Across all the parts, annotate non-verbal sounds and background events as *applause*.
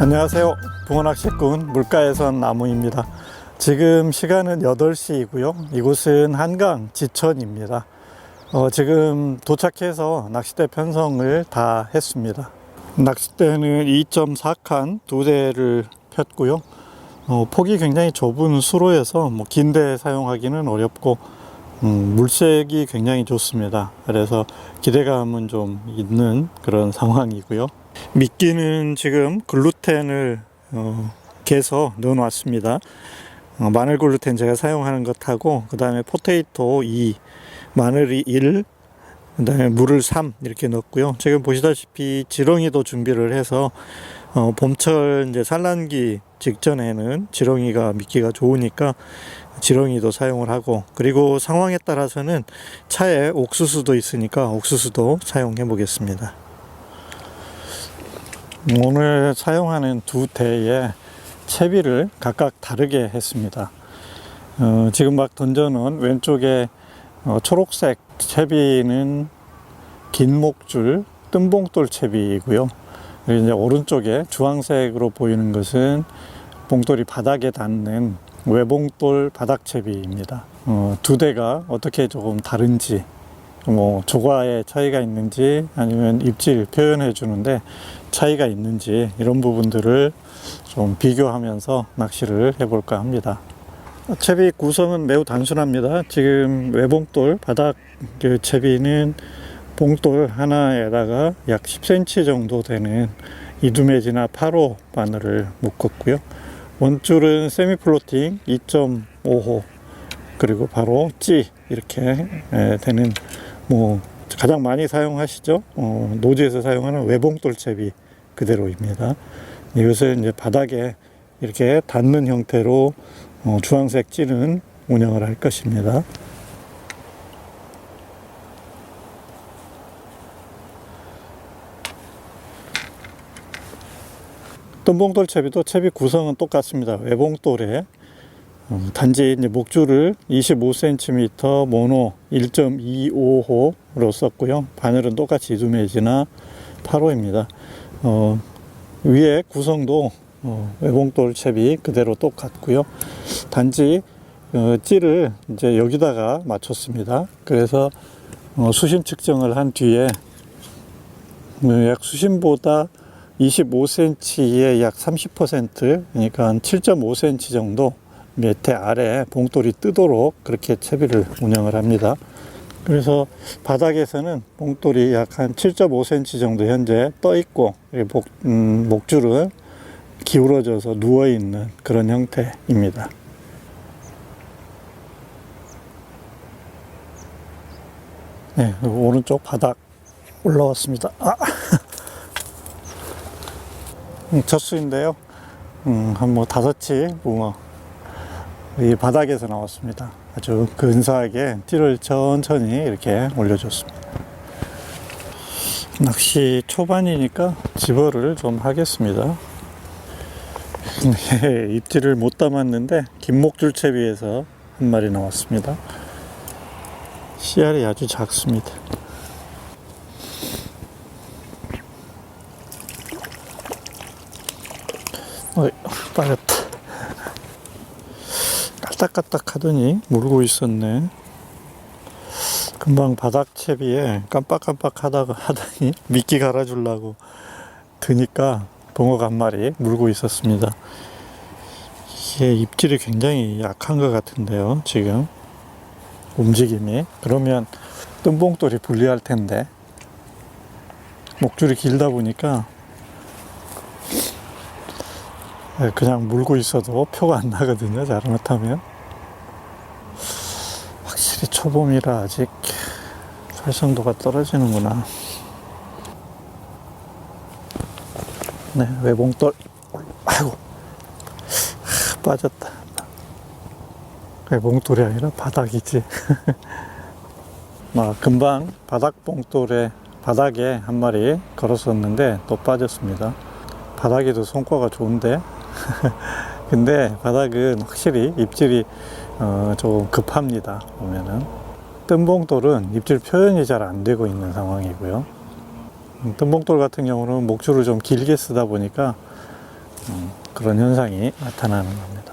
안녕하세요. 붕어낚시꾼 물가에선 나무입니다. 지금 시간은 8시이고요. 이곳은 한강 지천입니다. 어, 지금 도착해서 낚싯대 편성을 다 했습니다. 낚싯대는 2.4칸 두 대를 폈고요. 어, 폭이 굉장히 좁은 수로여서 뭐 긴대 사용하기는 어렵고 음, 물색이 굉장히 좋습니다. 그래서 기대감은 좀 있는 그런 상황이고요. 미끼는 지금 글루텐을 어, 개서 넣어놨습니다. 어, 마늘 글루텐 제가 사용하는 것하고 그 다음에 포테이토 2, 마늘이 1, 그 다음에 물을 3 이렇게 넣었고요. 지금 보시다시피 지렁이도 준비를 해서 어, 봄철 이제 산란기 직전에는 지렁이가 미끼가 좋으니까 지렁이도 사용을 하고 그리고 상황에 따라서는 차에 옥수수도 있으니까 옥수수도 사용해 보겠습니다. 오늘 사용하는 두 대의 채비를 각각 다르게 했습니다. 어, 지금 막 던져놓은 왼쪽에 어, 초록색 채비는 긴 목줄 뜸봉돌 채비이고요. 이제 오른쪽에 주황색으로 보이는 것은 봉돌이 바닥에 닿는 외봉돌 바닥채비입니다. 어, 두 대가 어떻게 조금 다른지, 뭐 조과의 차이가 있는지 아니면 입질 표현해 주는데 차이가 있는지 이런 부분들을 좀 비교하면서 낚시를 해볼까 합니다. 채비 구성은 매우 단순합니다. 지금 외봉돌 바닥 그 채비는 봉돌 하나에다가 약 10cm 정도 되는 이두메지나 8호 바늘을 묶었고요. 원줄은 세미 플로팅 2.5호 그리고 바로 찌 이렇게 에, 되는 뭐 가장 많이 사용하시죠. 어, 노지에서 사용하는 외봉돌 채비 그대로입니다. 이것을 이제 바닥에 이렇게 닿는 형태로 어, 주황색 찌는 운영을 할 것입니다. 뜸봉돌 채비도 채비 구성은 똑같습니다. 외봉돌에 어, 단지 이제 목줄을 25cm 모노 1.25호로 썼고요. 바늘은 똑같이 이두메지나 8호입니다. 어, 위에 구성도 어, 외봉돌 채비 그대로 똑같고요. 단지 어, 찌를 이제 여기다가 맞췄습니다. 그래서 어, 수심 측정을 한 뒤에 어, 약 수심보다 25cm의 약 30% 그러니까 한 7.5cm 정도 밑에 아래 봉돌이 뜨도록 그렇게 채비를 운영을 합니다. 그래서 바닥에서는 봉돌이 약 한 7.5cm 정도 현재 떠 있고 이 목, 음, 목줄은 기울어져서 누워 있는 그런 형태입니다. 네, 오른쪽 바닥 올라왔습니다. 아. *laughs* 음, 젖수인데요. 음, 한뭐 다섯치 붕어 이 바닥에서 나왔습니다. 아주 근사하게 띠를 천천히 이렇게 올려줬습니다. 낚시 초반이니까 집어를 좀 하겠습니다. *laughs* 네, 입질을 못 담았는데 긴목줄 채비에서 한 마리 나왔습니다. 씨알이 아주 작습니다. 어이, 빠졌다. 까딱까딱 하더니 물고 있었네. 금방 바닥 채비에 깜빡깜빡 하다가 하더니 *laughs* 미끼 갈아주려고 드니까 붕어가 한 마리 물고 있었습니다. 이게 입질이 굉장히 약한 것 같은데요, 지금. 움직임이. 그러면 뜸봉돌이 불리할 텐데. 목줄이 길다 보니까 예, 그냥 물고 있어도 표가 안 나거든요. 잘못하면. 확실히 초봄이라 아직 활성도가 떨어지는구나. 네, 외봉돌. 아이고. 하, 빠졌다. 외봉돌이 아니라 바닥이지. 막 *laughs* 금방 바닥 봉돌에 바닥에 한 마리 걸었었는데 또 빠졌습니다. 바닥에도 손과가 좋은데 *laughs* 근데 바닥은 확실히 입질이 어, 조금 급합니다. 보면은 뜸봉돌은 입질 표현이 잘 안 되고 있는 상황이고요. 음, 뜸봉돌 같은 경우는 목줄을 좀 길게 쓰다 보니까 음, 그런 현상이 나타나는 겁니다.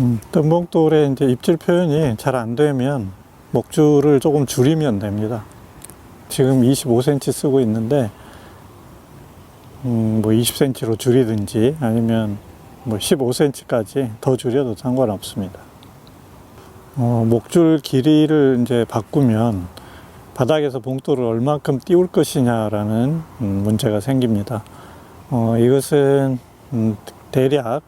음, 뜸봉돌의 이제 입질 표현이 잘 안 되면 목줄을 조금 줄이면 됩니다. 지금 25cm 쓰고 있는데 음, 뭐 20cm로 줄이든지 아니면 뭐 15cm까지 더 줄여도 상관없습니다. 어, 목줄 길이를 이제 바꾸면 바닥에서 봉돌을 얼만큼 띄울 것이냐라는 음, 문제가 생깁니다. 어, 이것은 음, 대략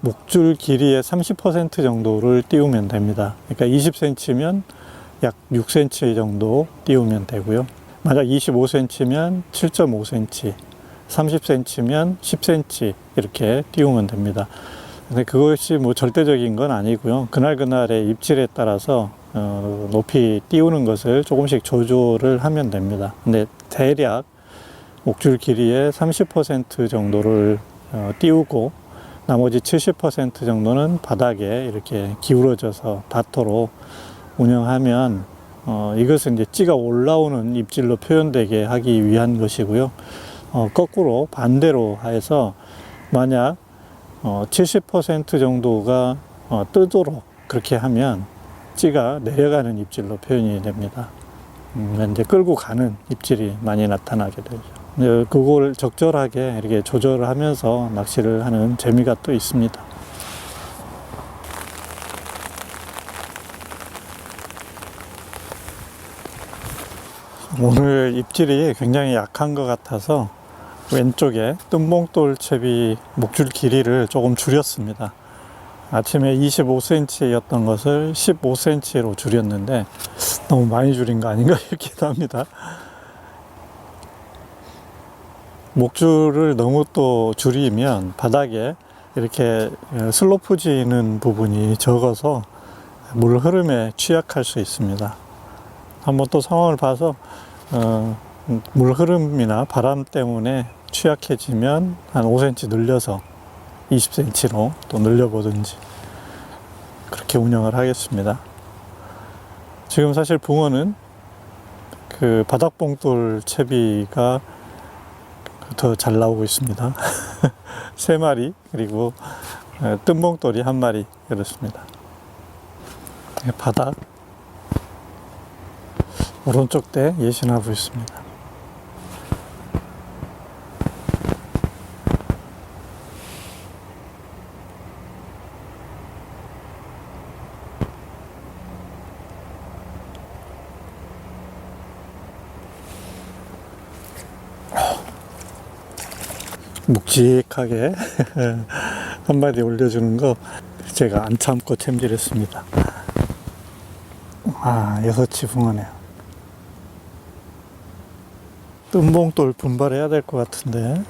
목줄 길이의 30% 정도를 띄우면 됩니다. 그러니까 20cm면 약 6cm 정도 띄우면 되고요. 만약 25cm면 7.5cm, 30cm면 10cm 이렇게 띄우면 됩니다. 근데 그것이 뭐 절대적인 건 아니고요. 그날 그날의 입질에 따라서 어, 높이 띄우는 것을 조금씩 조절을 하면 됩니다. 근데 대략 목줄 길이의 30% 정도를 어, 띄우고 나머지 70% 정도는 바닥에 이렇게 기울어져서 닿도록 운영하면 어, 이것은 이제 찌가 올라오는 입질로 표현되게 하기 위한 것이고요. 어, 거꾸로 반대로 해서 만약 어, 70% 정도가 어, 뜨도록 그렇게 하면 찌가 내려가는 입질로 표현이 됩니다. 음, 이제 끌고 가는 입질이 많이 나타나게 되죠. 이제 그걸 적절하게 이렇게 조절을 하면서 낚시를 하는 재미가 또 있습니다. 오늘 입질이 굉장히 약한 것 같아서 왼쪽에 뜸봉돌 채비 목줄 길이를 조금 줄였습니다. 아침에 25cm였던 것을 15cm로 줄였는데 너무 많이 줄인 거 아닌가 *laughs* 싶기도 합니다. 목줄을 너무 또 줄이면 바닥에 이렇게 슬로프지는 부분이 적어서 물 흐름에 취약할 수 있습니다. 한번 또 상황을 봐서 어, 물 흐름이나 바람 때문에 취약해지면 한 5cm 늘려서 20cm로 또 늘려보든지 그렇게 운영을 하겠습니다. 지금 사실 붕어는 그 바닥봉돌 채비가 더 잘 나오고 있습니다. *laughs* 세 마리 그리고 어, 뜸봉돌이 한 마리 그렇습니다. 네, 바닥 오른쪽 대 예신하고 있습니다. 묵직하게 *laughs* 한 마디 올려주는 거 제가 안 참고 챔질했습니다. 아, 여섯치 붕어네요. 뜸봉돌 분발해야 될 것 같은데.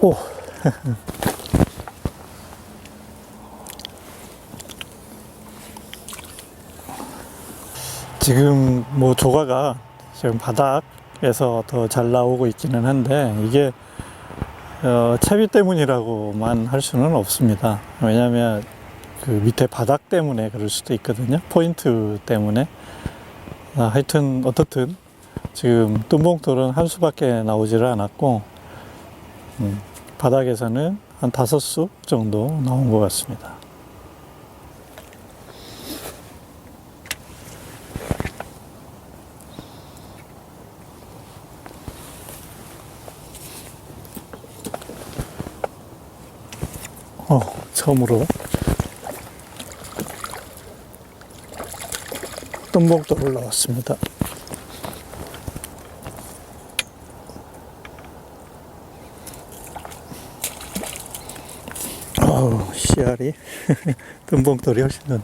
오! *laughs* 지금 뭐 조가가 지금 바닥에서 더 잘 나오고 있기는 한데 이게 어, 채비 때문이라고만 할 수는 없습니다. 왜냐하면 그 밑에 바닥 때문에 그럴 수도 있거든요. 포인트 때문에. 아, 하여튼 어떻든 지금 뜸봉돌은 한 수밖에 나오지를 않았고 음, 바닥에서는 한 다섯 수 정도 나온 것 같습니다. 어, 처음으로 뜸봉돌 올라왔습니다. 어우, 씨알이 뜸봉돌이 훨씬 더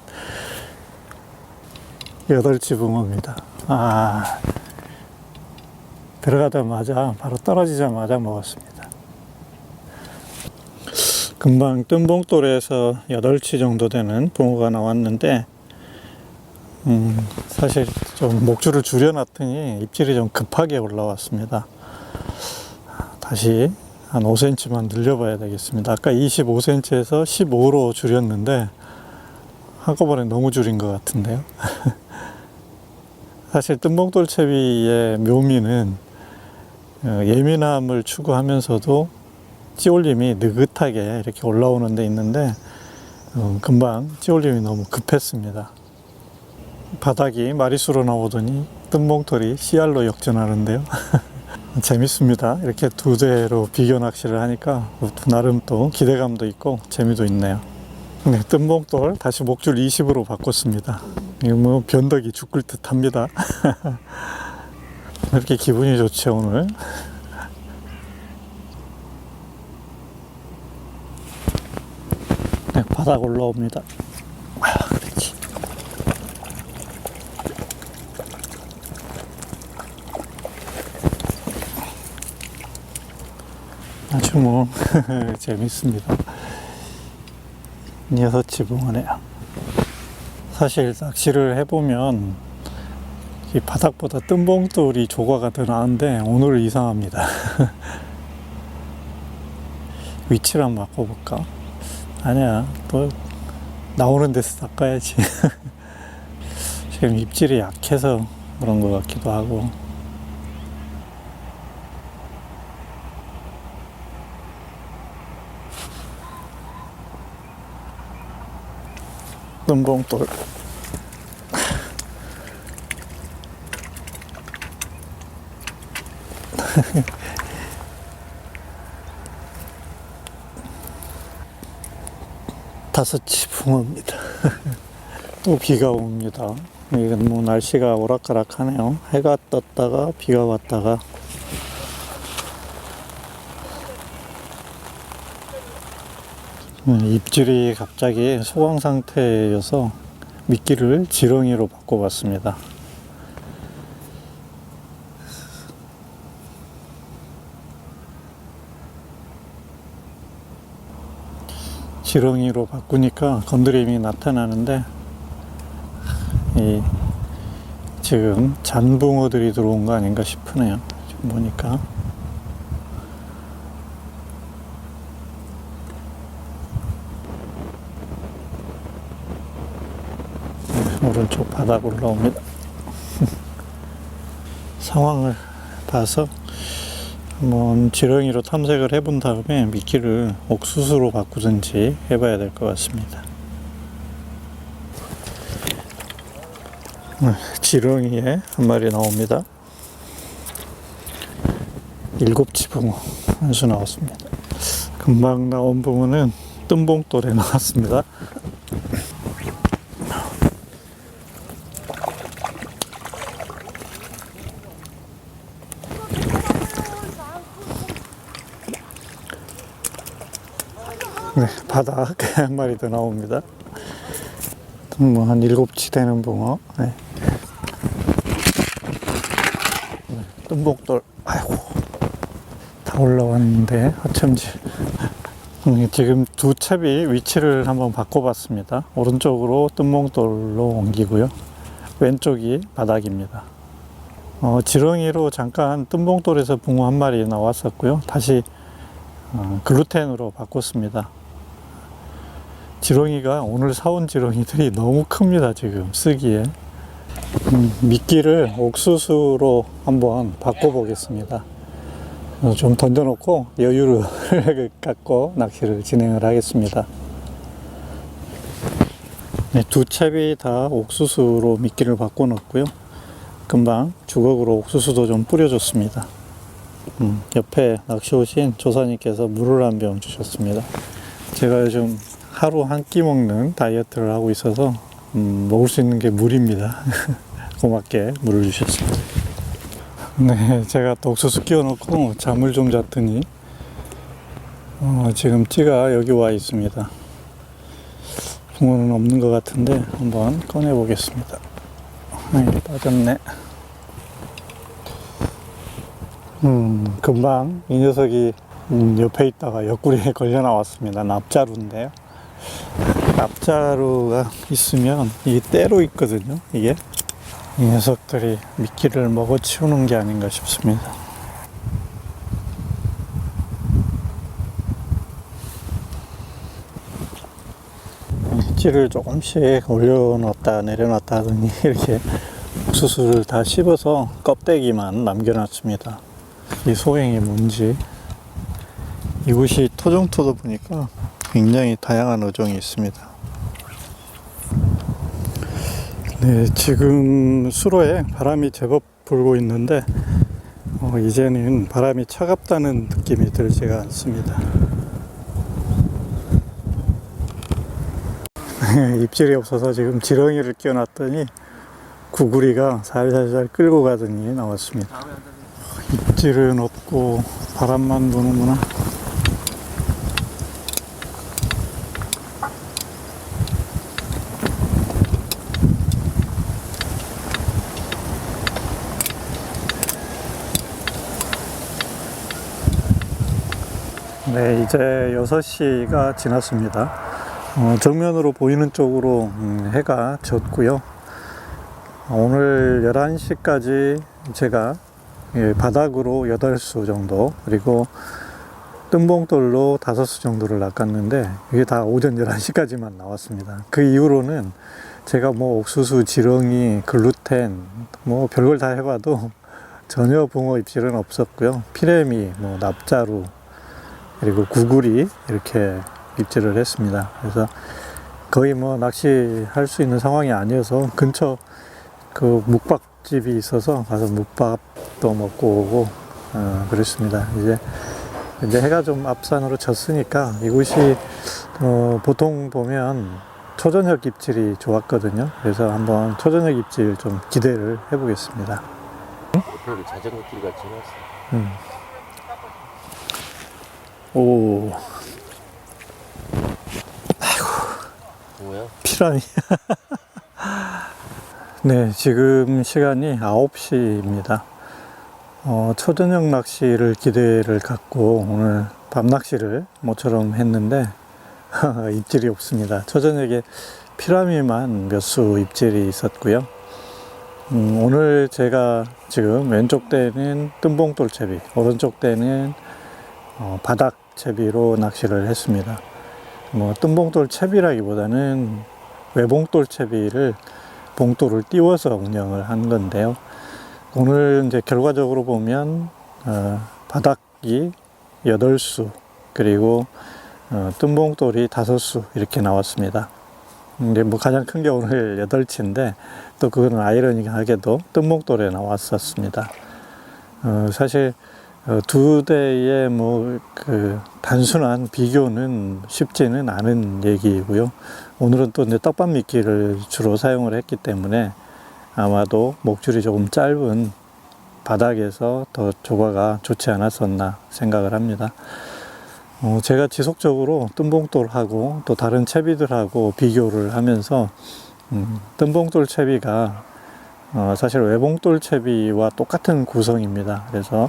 여덟치 붕어입니다. 아, 들어가자마자 바로 떨어지자마자 먹었습니다. 금방 뜸봉돌에서 8치 정도 되는 붕어가 나왔는데 음, 사실 좀 목줄을 줄여놨더니 입질이 좀 급하게 올라왔습니다. 다시 한 5cm만 늘려봐야 되겠습니다. 아까 25cm에서 15로 줄였는데 한꺼번에 너무 줄인 것 같은데요. *laughs* 사실 뜸봉돌채비의 묘미는 어, 예민함을 추구하면서도 찌올림이 느긋하게 이렇게 올라오는 데 있는데 어, 금방 찌올림이 너무 급했습니다. 바닥이 마리수로 나오더니 뜸봉돌이 씨알로 역전하는데요. *laughs* 재밌습니다. 이렇게 두 대로 비교 낚시를 하니까 나름 또 기대감도 있고 재미도 있네요. 네, 뜸봉돌 다시 목줄 20으로 바꿨습니다. 이거 뭐 변덕이 죽을 듯 합니다. *laughs* 이렇게 기분이 좋죠, 오늘. 네, 바닥 올라옵니다. 아, 그렇지. 아주 뭐, *laughs* 재밌습니다. 여섯 지붕하네요. 사실 낚시를 해보면 이 바닥보다 뜸봉돌이 조과가 더 나은데 오늘은 이상합니다. *laughs* 위치를 한번 바꿔볼까? 아니야, 또 나오는 데서 닦아야지. *laughs* 지금 입질이 약해서 그런 것 같기도 하고. 뜸봉돌. *laughs* 다섯치 붕어입니다. *laughs* 또 비가 옵니다. 이건 뭐 날씨가 오락가락하네요. 해가 떴다가 비가 왔다가 음, 입질이 갑자기 소강 상태여서 미끼를 지렁이로 바꿔봤습니다. 지렁이로 바꾸니까 건드림이 나타나는데 이 지금 잔붕어들이 들어온 거 아닌가 싶으네요. 지금 보니까 네, 오른쪽 바닥 올라옵니다. *laughs* 상황을 봐서 한번 지렁이로 탐색을 해본 다음에 미끼를 옥수수로 바꾸든지 해봐야 될 것 같습니다. 네, 지렁이에 한 마리 나옵니다. 일곱 지붕어 한 수 나왔습니다. 금방 나온 붕어는 뜸봉돌에 *laughs* 나왔습니다. 네, 바닥 한 마리 더 나옵니다. 뭐한 일곱치 되는 붕어. 네. 네, 뜸복돌. 아이고. 다 올라왔는데 하첨지. 음, 지금 두 채비 위치를 한번 바꿔봤습니다. 오른쪽으로 뜸봉돌로 옮기고요. 왼쪽이 바닥입니다. 어, 지렁이로 잠깐 뜸봉돌에서 붕어 한 마리 나왔었고요. 다시 어, 글루텐으로 바꿨습니다. 지렁이가 오늘 사온 지렁이들이 너무 큽니다 지금 쓰기에. 음, 미끼를 옥수수로 한번 바꿔 보겠습니다. 어, 좀 던져놓고 여유를 *laughs* 갖고 낚시를 진행을 하겠습니다. 네, 두 채비 다 옥수수로 미끼를 바꿔 놓고요. 금방 주걱으로 옥수수도 좀 뿌려줬습니다. 음, 옆에 낚시 오신 조사님께서 물을 한 병 주셨습니다. 제가 요즘 하루 한 끼 먹는 다이어트를 하고 있어서 음, 먹을 수 있는 게 물입니다. *laughs* 고맙게 물을 주셨습니다. 네, 제가 또 옥수수 끼워놓고 잠을 좀 잤더니 어, 지금 찌가 여기 와 있습니다. 붕어는 없는 것 같은데 한번 꺼내 보겠습니다. 네, 빠졌네. 음, 금방 이 녀석이 음, 옆에 있다가 옆구리에 걸려 나왔습니다. 납자루인데요. 납자루가 있으면 이게 때로 있거든요. 이게 이 녀석들이 미끼를 먹어 치우는 게 아닌가 싶습니다. 찌를 조금씩 올려놨다 내려놨다 하더니 *laughs* 이렇게 옥수수를 다 씹어서 껍데기만 남겨놨습니다. 이 소행이 뭔지 이곳이 토종토도 보니까 굉장히 다양한 어종이 있습니다. 네, 지금 수로에 바람이 제법 불고 있는데 어, 이제는 바람이 차갑다는 느낌이 들지가 않습니다. *laughs* 입질이 없어서 지금 지렁이를 끼워놨더니 구구리가 살살살 끌고 가더니 나왔습니다. 입질은 없고 바람만 부는구나. 네, 이제 6시가 지났습니다. 어, 정면으로 보이는 쪽으로 음, 해가 졌고요. 오늘 11시까지 제가 예, 바닥으로 8수 정도 그리고 뜸봉돌로 5수 정도를 낚았는데 이게 다 오전 11시까지만 나왔습니다. 그 이후로는 제가 뭐 옥수수, 지렁이, 글루텐 뭐 별걸 다 해봐도 전혀 붕어 입질은 없었고요. 피레미, 뭐 납자루 그리고 구구리 이렇게 입질을 했습니다. 그래서 거의 뭐 낚시할 수 있는 상황이 아니어서 근처 그 묵밥집이 있어서 가서 묵밥도 먹고 오고 어, 그랬습니다. 이제 이제 해가 좀 앞산으로 졌으니까 이곳이 어, 보통 보면 초저녁 입질이 좋았거든요. 그래서 한번 초저녁 입질 좀 기대를 해보겠습니다. 그리고 자전거 길 같이 해놨어. 음. 오 뭐야? 피라미. *laughs* 네, 지금 시간이 9시입니다. 어, 초저녁 낚시를 기대를 갖고 오늘 밤 낚시를 모처럼 했는데 *laughs* 입질이 없습니다. 초저녁에 피라미만 몇 수 입질이 있었고요. 음, 오늘 제가 지금 왼쪽 대는 뜸봉돌 채비, 오른쪽 대는 어, 바닥 채비로 낚시를 했습니다. 뭐 뜸봉돌 채비라기보다는 외봉돌 채비를 봉돌을 띄워서 운영을 한 건데요. 오늘 이제 결과적으로 보면 어, 바닥이 8수 그리고 어, 뜸봉돌이 5수 이렇게 나왔습니다. 근데 뭐 가장 큰 게 오늘 8치인데 또 그거는 아이러니하게도 뜸봉돌에 나왔었습니다. 어, 사실 어, 두 대의 뭐 그 단순한 비교는 쉽지는 않은 얘기이고요. 오늘은 또 이제 떡밥 미끼를 주로 사용을 했기 때문에 아마도 목줄이 조금 짧은 바닥에서 더 조과가 좋지 않았었나 생각을 합니다. 어, 제가 지속적으로 뜸봉돌하고 또 다른 채비들하고 비교를 하면서 음, 뜸봉돌 채비가 어, 사실 외봉돌 채비와 똑같은 구성입니다. 그래서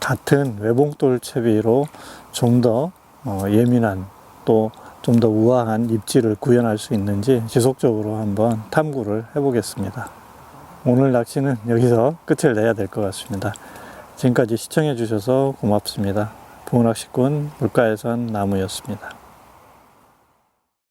같은 외봉돌 채비로 좀더 어, 예민한 또 좀 더 우아한 입질을 구현할 수 있는지 지속적으로 한번 탐구를 해보겠습니다. 오늘 낚시는 여기서 끝을 내야 될 것 같습니다. 지금까지 시청해 주셔서 고맙습니다. 부낚시꾼 물가에선 나무였습니다.